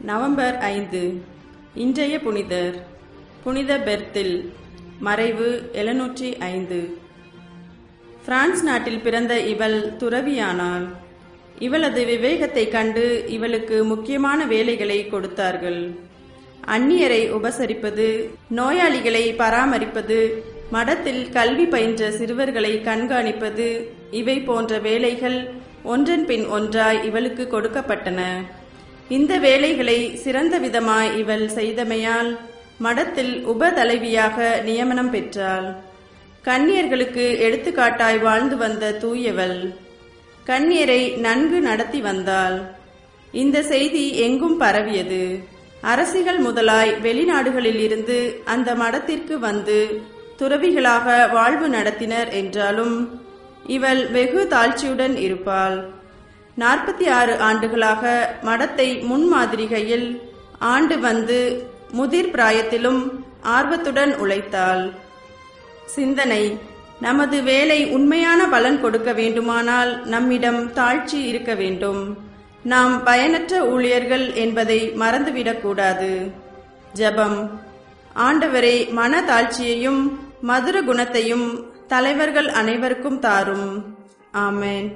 November ஐந்து. இன்றைய புனிதர். புனித பெர்த்தில். மறைவு எழுநூற்றி ஐந்து. பிரான்ஸ் நாட்டில் பிறந்த இவள் துறவியானாள். இவளது விவேகத்தை கண்டு இவளுக்கு முக்கியமான வேலைகளை கொடுத்தார்கள். அந்நியரை உபசரிப்பது நோயாளிகளை பராமரிப்பது மடத்தில் கல்வி பயின்ற சிறுவர்களை கண்காணிப்பது இவை போன்ற வேலைகள் ஒன்றன் பின் ஒன்றாய் இவளுக்கு கொடுக்கப்பட்டன. இந்த வேலைகளை சிறந்த விதமாய் இவள் செய்தமையால் மடத்தில் உபதலைவியாக நியமனம் பெற்றாள். கண்ணியர்களுக்கு எடுத்துக்காட்டாய் வாழ்ந்து வந்த தூயவள் கண்ணியரை நன்கு நடத்தி வந்தாள். இந்த செய்தி எங்கும் பரவியது. அரசிகள் முதலாய் வெளிநாடுகளில் இருந்து அந்த மடத்திற்கு வந்து துறவிகளாக வாழ்வு நடத்தினர் என்றாலும் இவள் வெகு தாழ்ச்சியுடன் இருப்பாள். நாற்பத்தி ஆறு ஆண்டுகளாக மடத்தை முன்மாதிரிகையில் ஆண்டு வந்து முதிர் பிராயத்திலும் ஆர்வத்துடன் உழைத்தாள். சிந்தனை நமது வேலை உண்மையான பலன் கொடுக்க வேண்டுமானால் நம்மிடம் தாழ்ச்சி இருக்க வேண்டும். நாம் பயனற்ற ஊழியர்கள் என்பதை மறந்துவிடக்கூடாது ஜெபம். ஆண்டவரே மன தாழ்ச்சியையும் மதுர குணத்தையும் தலைவர்கள் அனைவருக்கும் தாரும். ஆமேன்.